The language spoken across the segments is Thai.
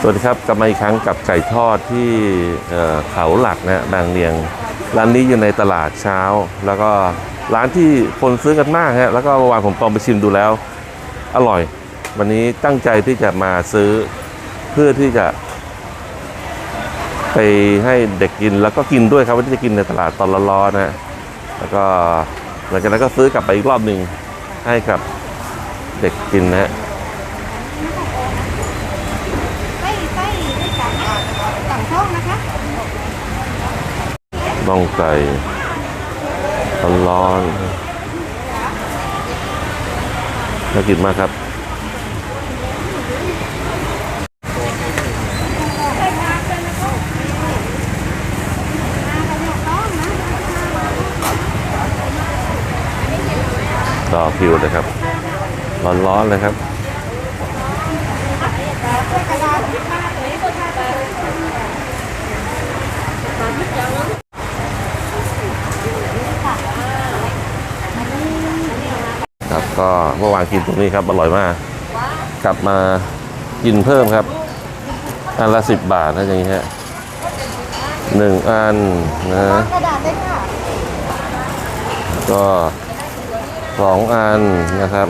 สวัสดีครับกลับมาอีกครั้งกับไก่ทอดที่เขาหลักนะบางเรียง ร้านนี้อยู่ในตลาดเช้า แล้วก็ร้านที่คนซื้อกันมากฮะแล้วก็เมื่อวานผมลองไปชิมดูแล้ว อร่อย วันนี้ตั้งใจที่จะมาซื้อเพื่อที่จะ ไปให้เด็กกินแล้วก็กินด้วยครับวันที่จะกินในตลาดตอนร้อนๆนะแล้วก็หลังจากนั้นก็ซื้อกลับไปอีกรอบหนึ่งให้กับเด็กกินนะฮะ ไส้ไส้ไส้สั่งสั่งช่องนะคะ น่องไก่ร้อนๆน่ากินมากครับต่อคิวเลยครับ ร้อนๆเลยครับก็เมื่อวานกินตรงนี้ครับอร่อยมาก กลับมากินเพิ่มครับ อันละสิบบาทนะอย่างนี้ฮะหนึ่งอันนะกระดาษเลยค่ะก็สองอันนะครับ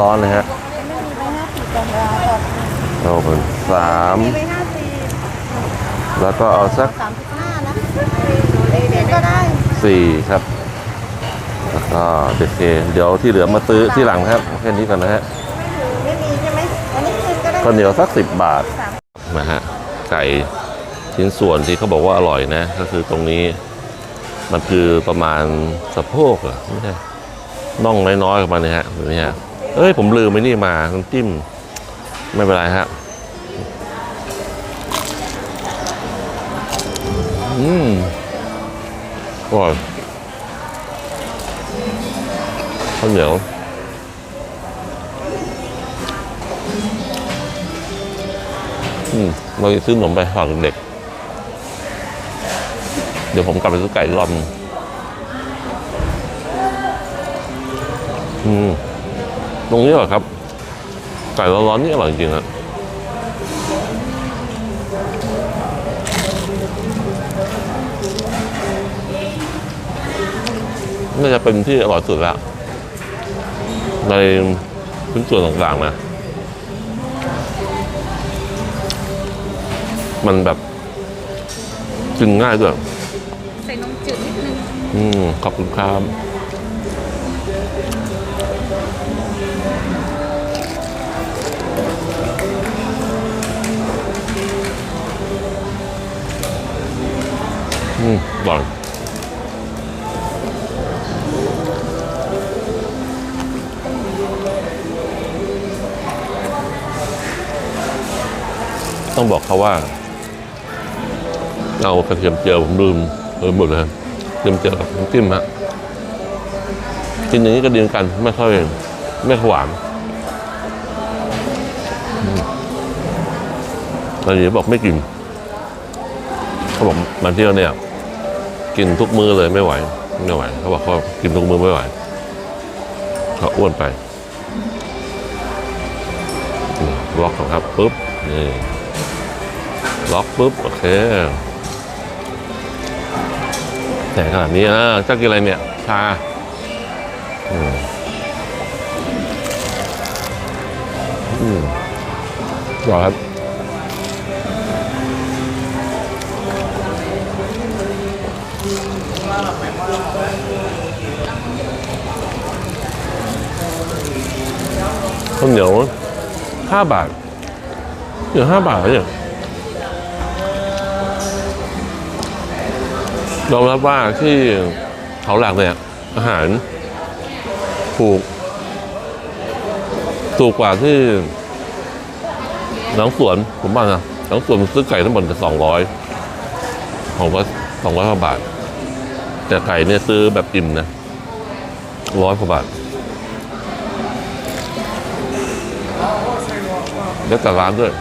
ร้อนๆเลยฮะไม่มีใบห้าสิบกันแล้วเอาเป็นสามมีใบห้าสิบแล้วก็เอาสักสามสิบห้านะเด็กก็ได้สี่ครับ แล้วก็เด็กเคเดี๋ยวที่เหลือมาซื้อที่หลังนะครับแค่นี้ก่อนนะฮะไม่มีใช่ไหมอันนี้คืนก็ได้ก็เหนียวสักสิบบาทสามนะฮะไก่ชิ้นส่วนที่เขาบอกว่าอร่อยนะ ก็คือตรงนี้ มันคือประมาณสะโพกเหรอไม่ใช่น่องน้อยๆกับมันเนี่ยฮะแบบนี้ฮะเอ้ยผมลืมไปนี่มาน้ำจิ้มไม่เป็นไรฮะอืมอร่อย ข้าวเหนียวอืมเราจะซื้อขนมไปฝากเด็ก เดี๋ยวผมกลับไปซื้อไก่รอนอืม ตรงนี้เหรอครับ ไก่ร้อนๆนี่อร่อยจริงอะน่าจะเป็นที่อร่อยสุดแล้ว ในชิ้นส่วนต่างๆนะ มันแบบกินง่ายด้วยใส่นมจืดนิดนึง อืม ขอบคุณครับอืมอร่อย ต้องบอกเขาว่า เอากระเทียมเจียวผมลืมลืมหมดเลยกระเทียมเจียวกับน้ำจิ้มฮะกินอย่างนี้ก็ดีเหมือนกันไม่ค่อยไม่หวานอืมตอนนี้บอกไม่กินเขาบอกมาเที่ยวเนี่ย กินทุกมื้อเลยไม่ไหวไม่ไหวเขาบอกเขากินทุกมื้อไม่ไหวเขาอ้วนไปล็อกก่อนครับปุ๊บนี่ ล็อกปุ๊บ โอเค แต่ขนาดนี้นะเจ้ากินอะไรเนี่ย ชาอืมอืมรอครับข้าวเหนียวห้าบาทเหลือห้าบาทเหรอเนี่ย ยอมรับว่าที่เขาหลักเนี่ย อาหารถูก ถูกกว่าที่หน้องสวนผมว่านะหน้องสวนซื้อไก่ทั้งหมดจะสองร้อยของก็สองร้อยกว่าบาท แต่ไก่เนี่ยซื้อแบบอิ่มนะร้อยกว่าบาทแล้วแต่ร้านด้วย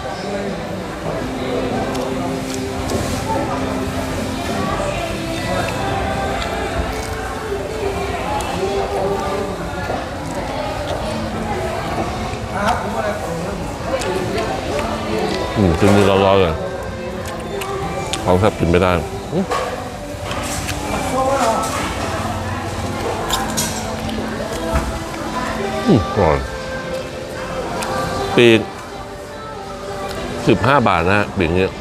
อืมกินนี่ร้อนๆเลยของแทบกินไม่ได้อืมอร่อยปีกสิบห้าบาทนะฮะปีกเนี้ย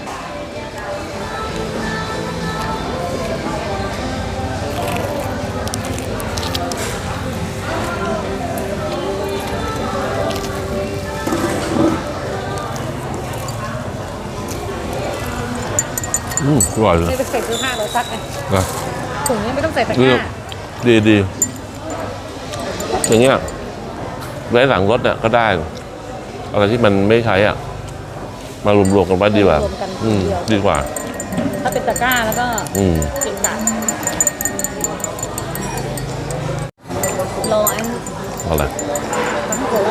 อืมอร่อยเลยไม่ต้องใส่เสื้อผ้าเราซักไงนะถุงนี้ไม่ต้องใส่ตะกนี่ร้าดีดีอย่างเงี้ยไว้หลังรถเนี่ยก็ได้ อะไรที่มันไม่ใช้อะ มารวมๆกันไว้ดีกว่ารวมกันอืมเดียวดีกว่า ถ้าเป็นตะกร้าแล้วก็อืมเกะกะรอไอ้เอาละน้ำโขง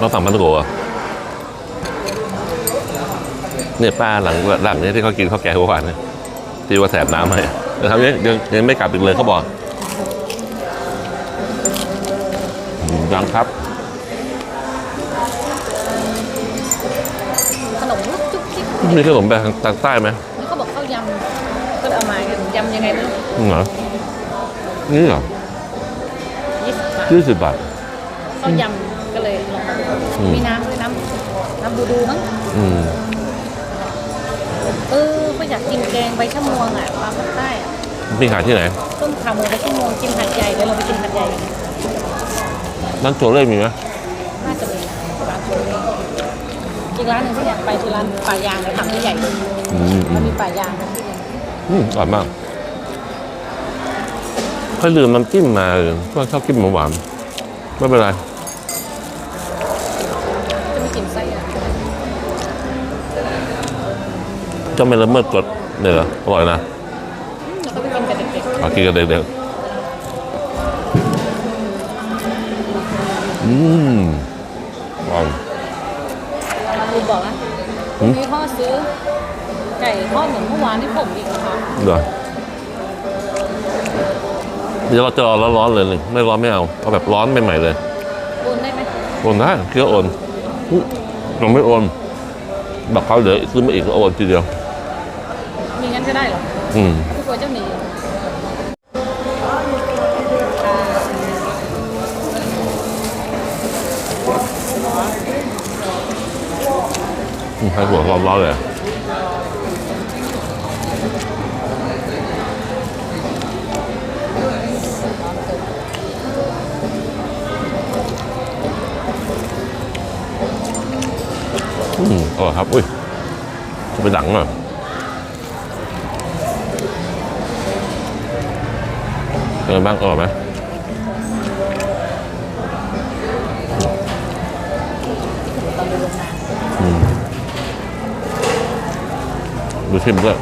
ต้องสั่งมันโกะ เนี่ยป้าหลังหลังเนี่ยที่เขากินข้าวแกงเมื่อวานเนี่ยที่ว่าแสบน้ำให้แต่ทำนี้ยังยังไม่กลับอีกเลยเขาบอกอืมยังครับขนมจุ๊บจิ๊บมีขนมแบบทางใต้ไหมนี่เขาบอกข้าวยำก็เลยเอามากันยำยังไงไม่รู้อืมเหรอนี่เหรอยี่สิบบาทยี่สิบบาทข้าวยำก็เลยลองมาดูอืมมีน้ำด้วยน้ำน้ำบูดูมั้งอืม เออก็อยากกินแกงใบชะมวงอะมาภาคใต้อะมีขายที่ไหนต้มขาหมูใบชะมวงกินหัดใหญ่เดี๋ยวเราไปกินหัดใหญ่กันร้านโจเล่มีไหมน่าจะมีร้านโชว์อีกร้านหนึ่งที่อยากไปคือร้านป่ายางในถังใหญ่ๆอืมอืมันมมีป่ายางนะที่นึงอืมอร่อยมากเขาลืมน้ำจิ้มมาเออว่าชอบกินหวานๆไม่เป็นไร จะไม่ละเมิดกฎเนี่ยเหรออร่อยนะแล้วก็ไปกินกับเด็กขอกินกับเด็กๆอืมอร่อยๆคุณบอกนะหืมมีพ่อซื้อ ไก่ทอดเหมือนเมื่อวานที่ผมอีกนะคะเดี๋ยวเดี๋ยวเราจะรอร้อนๆเลยเลยไม่ร้อนไม่เอาเอาแบบร้อนใหม่ๆเลยโอนได้ไหมโอนได้เคี่ยวโอนอุ๊ยยังไม่โอนบอกเขาเดี๋ยวซื้อมาอีกก็โอนทีเดียว มีงั้นก็ได้เหรออืมพี่กลัวเจ้าหนีอืมให้หัวร้อนๆเลยอืมอร่อยครับ อุ้ยจะไปดังหน่ อยเป็นไงบ้างอร่อยไหมนดูโรงงานอืมดูชิมด้วย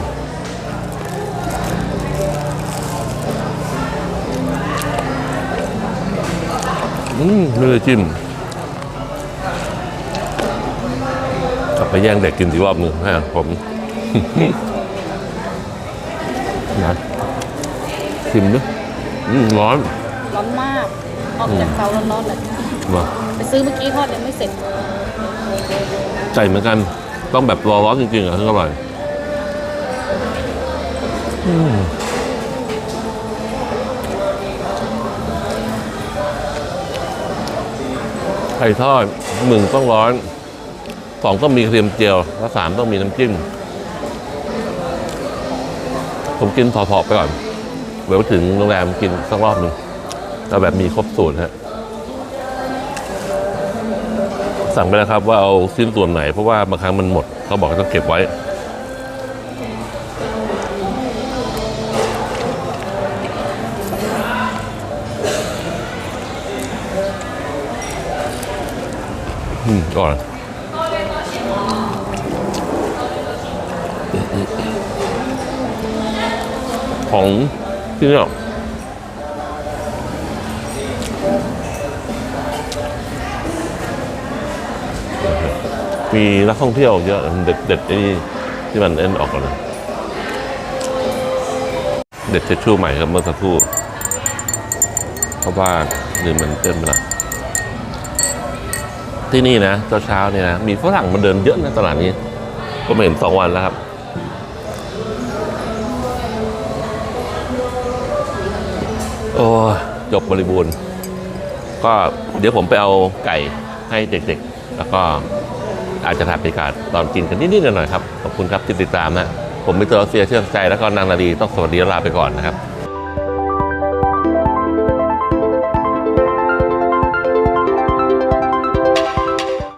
อืมไม่ได้จิ้มกลับไปแย่งเด็กกินอีกรอบหนึ่งให้ผมนะชิมด้วย อืมร้อน ร้อนมากออกจากเตาร้อนๆเลยมาไปซื้อเมื่อกี้ทอดยังไม่เสร็จใจเหมือนกัน ต้องแบบรอร้อนจริงๆอะถึงอร่อยอืมไข่ทอดหนึ่งต้องร้อนสองต้องมีกระเทียมเจียว และสามต้องมีน้ำจิ้ม ผมกินพอๆไปก่อนเดี๋ยวถึงโรงแรมกินสักรอบหนึ่งเอาแบบมีครบสูตรฮะสั่งไปแล้วครับว่าเอาชิ้นส่วนไหน เพราะว่าบางครั้งมันหมดเขาบอกต้องเก็บไว้ อืมก่อนของ ที่เนี่ยมีนักท่องเที่ยวเยอะเด็ดเด็ดไอ้นี่ที่มันเอ็นออกก่อนนะเด็ดเชชู่ใหม่ครับเมื่อสักครู่เพราะว่าลืมมันเต้นไปละที่นี่นะเช้าๆเนี่ยนะมีฝรั่งมาเดินเยอะนะตลาดนี้ ก็ไม่เห็นสองวันแล้วครับ อ้จบบริบูรณ์ ก็เดี๋ยวผมไปเอาไก่ให้เด็กๆ แล้วก็อาจจะถ่ายบรรยากาศตอนกินกันนิดๆหน่อยๆครับ ขอบคุณครับที่ติดตามนะ ผมมิสเตอร์รัสเซียเชื่อใจแล้วก็นางนาดีต้องสวัสดีลาไปก่อนนะครับ